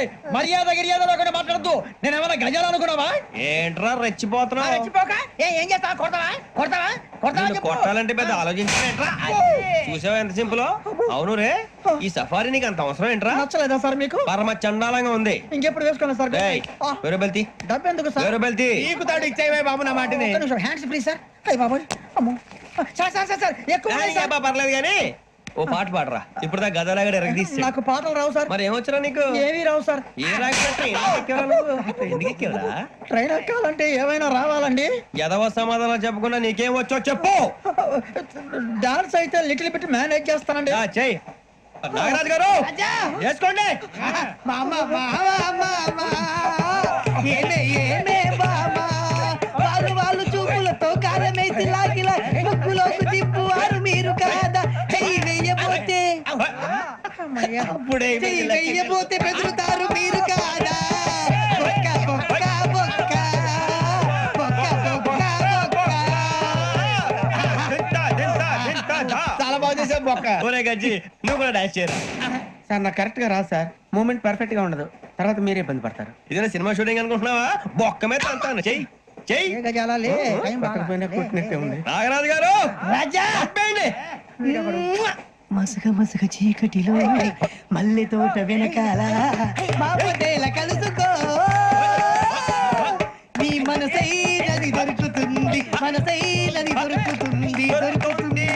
రేయ్, మర్యాద గిర్యాద లేకుండా మాట్లాడద్దు. నేను ఏమైనా గజాలు అనుకున్నావా? ఏంట్రా రెచ్చిపోతున్నావు? రెచ్చిపోక. ఏ, చేస్తావా? కొడతావా? కొడతావా. కొట్టాలంటే పెద్ద ఆలోచించారేంట్రా చూసావా ఎంత సింపుల్? అవును రే. ఈ సఫారీ నీకు అంత అవసరం ఏంట్రా? నచ్చలేదా సార్ మీకు? పరమ చండాలంగా ఉంది. ఇంకెప్పుడు వేసుకోండి సార్? ఏయ్, ఆ, వేరే బెల్తి. డబ్బు ఎందుకు సార్? వేరే బెల్తి. నీకు తాడు ఇచ్చేవే బాబు నా మాటని. హ్యాండ్స్ ఫ్రీ సార్ అయ్యి అమ్మో. సార్ సార్ సార్ ఎక్కువ పర్లేదు కానీ. ఓ పాట పాడరా. ఇప్పుడు దా గదలాగడ ఎరగదీసి నాకు పాటలు రావు సార్. మరి ఏమొచ్చరా నీకు? ఏమీ రావు సార్. ఏ ఎక్కేవరా ట్రైన్ ఎక్కాలంటే ఏమైనా రావాలండి? ఎదవ సమాధానం చెప్పకుండా నీకేం వచ్చో చెప్పు. డాన్స్ అయితే లిటిల్ బిట్ మేనేజ్ చేస్తానండి ఆ, చెయ్ నాగరాజు గారు వేసుకోండి. మామ ఏమే ఏమే మామ వాళ్ళు వాళ్ళు చూపులతో కారమేసి లాగిలా అప్పుడే వెయ్యబోతే బెదురుతారు మీరు కాదా? బొక్క బొక్క బొక్క. బొక్క బొక్క తింటా, తింటా, తింటా, దా. చాలా బాగా చేసావు బొక్క. ఒరే గజ్జి నువ్వు కూడా డాన్స్ చేయరా? సార్ నాకు కరెక్ట్గా రాదు సార్. మూమెంట్ పర్ఫెక్ట్గా ఉండదు. తర్వాత మీరే ఇబ్బంది పడతారు. ఇదేనా సినిమా షూటింగ్ అనుకుంటున్నావా? బొక్క మీద అంతాను చెయ్యి చెయ్యి. నాగరాజు గారు రాజా! మసగ మసగ చీకటిలో మల్లె తోట వెనకాల బాబుదేల కలుసుకో మీ మనసైనది దొరుకుతుంది మనసైనది దొరుకుతుంది దొరుకుతుంది.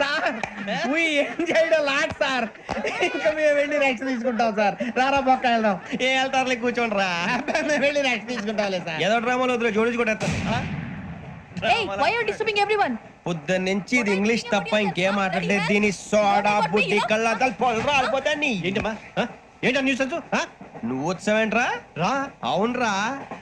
Sir enjoyed a lot, sir. ఇంకా మేము వెళ్ళి రెక్స్ తీసుకుంటాం సార్. రారా బొక్క వెళ్దాం. ఏ వెళ్తారులే కూర్చోండి రా. మేము వెళ్ళి రెక్స్ తీసుకుంటాంలే సార్. ఏదో డ్రామాలో వద్దు జోడించుకుంటా Hey, why are you disturbing everyone? పొద్దున్న నుంచి ఇది ఇంగ్లీష్ తప్ప ఇంకేం మాట్లాడలేదు. దీని సోడా బుద్ధి కళ్ళ పొలరా రాలిపోతా నీ ఏంటమ్మా ఆ? ఏంటా న్యూస్ నువ్వు వచ్చావేంట్రా? రా అవునరా.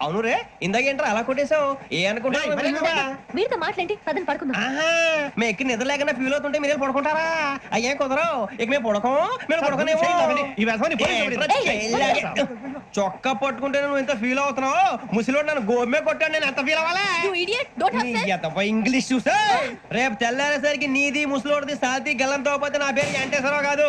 అవును రే ఇందాక ఏంట్రా అలా కొట్టేశావు? ఏ అనుకుంటున్నావు మీరుతో మాట్లాడి పదని పడుకుందాం. మేము ఎక్కి నిద్ర లేకుండా ఫీల్ అవుతుంటే మీరు పడుకుంటారా? అయ్యే కుదరవు? ఇక మేము పడకం మేము పడకనేమో? చొక్కా పట్టుకుంటే నువ్వు ఎంత ఫీల్ అవుతున్నావు? ముసలివాడు నన్ను గోమే కొట్టాడు నేను ఎంత ఫీల్ అవ్వాలా? ఇంగ్లీష్ చూసా? రేపు తెల్లారేసరికి నీది ముసలోడిది సాతి గల్లంతో పోతే నా పేరు వెంకటేశ్వరరావు కాదు.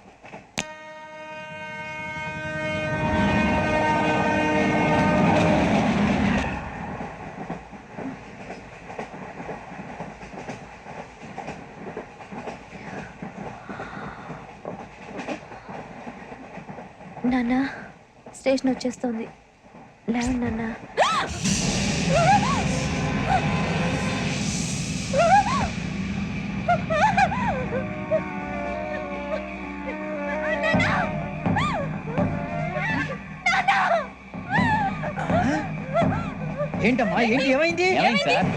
నాన్న స్టేషన్ వచ్చేస్తుంది. లేవండి నాన్న. ఏంటమ్మా? ఏంటి? ఏమైంది? సార్.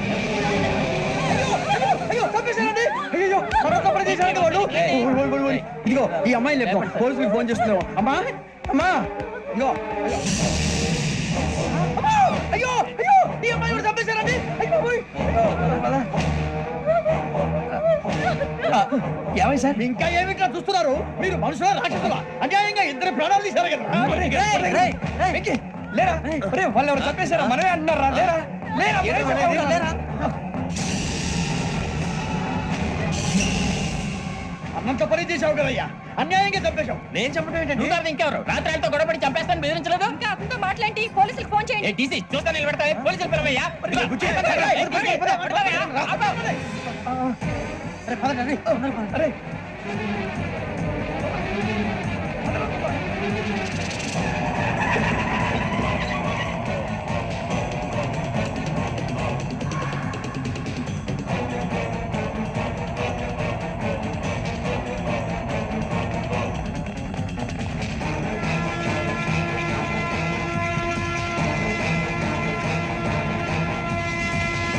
ఇదిగో ఈ అమ్మాయి లేపు పోలీసులకు ఫోన్ చేస్తున్నావు అమ్మా! అమ్మా! అమ్మా! అయ్యో! అయ్యో! ఈ అమ్మాయి కూడా చంపేశారండి అయ్యో. ఆ, ఏమై సార్? ఇంకా ఏమిట్లా చూస్తున్నారు? మీరు మనుషుల రాక్షసులా? అన్యాయంగా ఇద్దరు ప్రాణాలు తీశారు కదా? లేరా? వాళ్ళు ఎవరు చంపేశారా మనమే అంటున్నారా లేరా? లేరా? అన్నంత పని చేసావు కదయ్యా? అన్యాయంగా చంపేశావు. నేను చెప్పడం ఏంటండి? నువ్వు ఇంకెవరు? రాత్రితో గొడవపడి చంపేస్తాను బెదిరించలేదు? ఇంకా అతనితో మాట్లాడి పోలీసులకు ఫోన్ చేయండి. టీసీ చూస్తా నిలబెడతా పోలీసులు పిలవయ్యా?